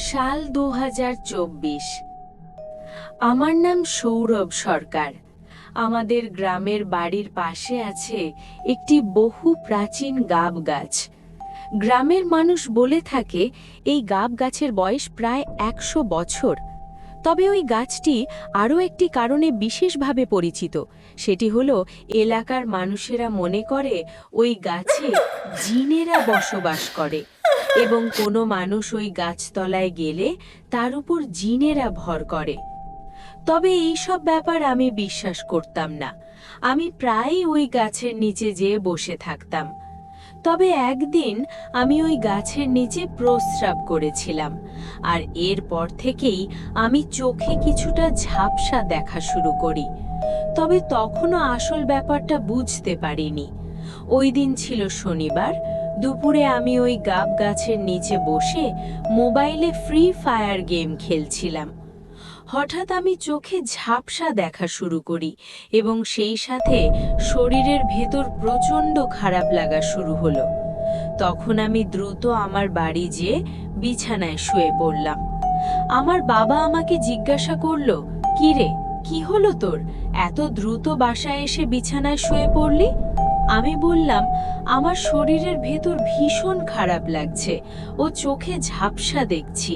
সাল দু হাজার চব্বিশ। আমার নাম সৌরভ সরকার। আমাদের গ্রামের বাড়ির পাশে আছে একটি বহু প্রাচীন গাব গাছ। গ্রামের মানুষ বলে থাকে, এই গাব গাছের বয়স প্রায় একশো বছর। তবে ওই গাছটি আরও একটি কারণে বিশেষভাবে পরিচিত। সেটি হলো, এলাকার মানুষেরা মনে করে ওই গাছে জিনেরা বসবাস করে। এবং কোনো মানুষ ওই গাছতলায় গেলে তার উপর জিনেরা ভর করে। তবে এই সব ব্যাপার আমি বিশ্বাস করতাম না। আমি প্রায়ই ওই গাছের নিচে যেয়ে বসে থাকতাম। তবে একদিন আমি ওই গাছের নিচে প্রস্রাব করেছিলাম আর এরপর থেকেই আমি চোখে কিছুটা ঝাপসা দেখা শুরু করি। তবে তখনও আসল ব্যাপারটা বুঝতে পারিনি। ওই দিন ছিল শনিবার দুপুরে আমি ওই গাব গাছের নিচে বসে মোবাইলে ফ্রি ফায়ার গেম খেলছিলাম। হঠাৎ আমি চোখে ঝাপসা দেখা শুরু করি এবং সেই সাথে শরীরের ভেতর প্রচণ্ড খারাপ লাগা শুরু হলো। তখন আমি দ্রুত আমার বাড়ি যেয়ে বিছানায় শুয়ে পড়লাম। আমার বাবা আমাকে জিজ্ঞাসা করল কি রে কি হলো তোর? এত দ্রুত বাসায় এসে বিছানায় শুয়ে পড়লি? আমি বললাম, আমার শরীরের ভেতর ভীষণ খারাপ লাগছে, ও চোখে ঝাপসা দেখছি।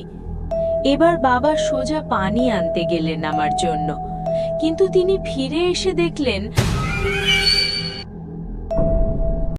এবার বাবা সোজা পানি আনতে গেলেন আমার জন্য। কিন্তু তিনি ফিরে এসে দেখলেন